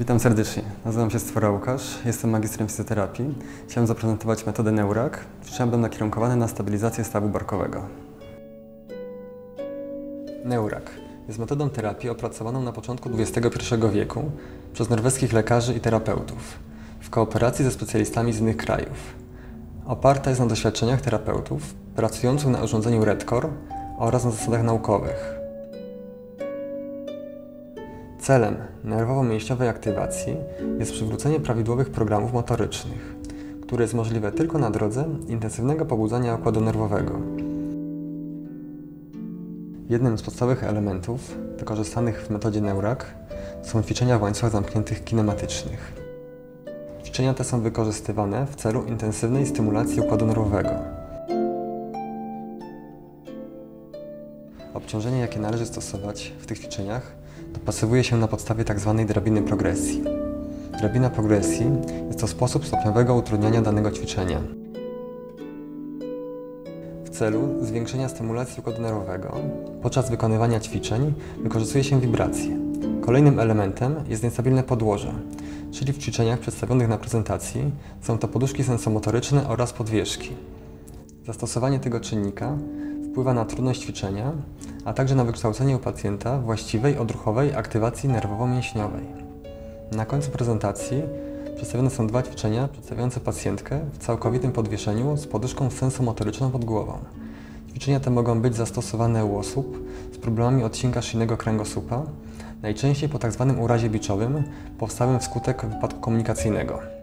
Witam serdecznie. Nazywam się Stwora Łukasz, jestem magistrem fizjoterapii. Chciałem zaprezentować metodę Neurak. Ćwiczenia będą nakierunkowane na stabilizację stawu barkowego. Neurak jest metodą terapii opracowaną na początku XXI wieku przez norweskich lekarzy i terapeutów w kooperacji ze specjalistami z innych krajów. Oparta jest na doświadczeniach terapeutów pracujących na urządzeniu Redcore oraz na zasadach naukowych. Celem nerwowo-mięśniowej aktywacji jest przywrócenie prawidłowych programów motorycznych, które jest możliwe tylko na drodze intensywnego pobudzania układu nerwowego. Jednym z podstawowych elementów wykorzystanych w metodzie Neurak są ćwiczenia w łańcuchach zamkniętych kinematycznych. Ćwiczenia te są wykorzystywane w celu intensywnej stymulacji układu nerwowego. Obciążenie, jakie należy stosować w tych ćwiczeniach, dopasowuje się na podstawie tzw. drabiny progresji. Drabina progresji jest to sposób stopniowego utrudniania danego ćwiczenia. W celu zwiększenia stymulacji układu nerwowego podczas wykonywania ćwiczeń wykorzystuje się wibracje. Kolejnym elementem jest niestabilne podłoże, czyli w ćwiczeniach przedstawionych na prezentacji są to poduszki sensomotoryczne oraz podwieżki. Zastosowanie tego czynnika wpływa na trudność ćwiczenia, a także na wykształcenie u pacjenta właściwej odruchowej aktywacji nerwowo-mięśniowej. Na końcu prezentacji przedstawione są dwa ćwiczenia przedstawiające pacjentkę w całkowitym podwieszeniu z poduszką sensomotoryczną pod głową. Ćwiczenia te mogą być zastosowane u osób z problemami odcinka szyjnego kręgosłupa, najczęściej po tzw. urazie biczowym powstałym wskutek wypadku komunikacyjnego.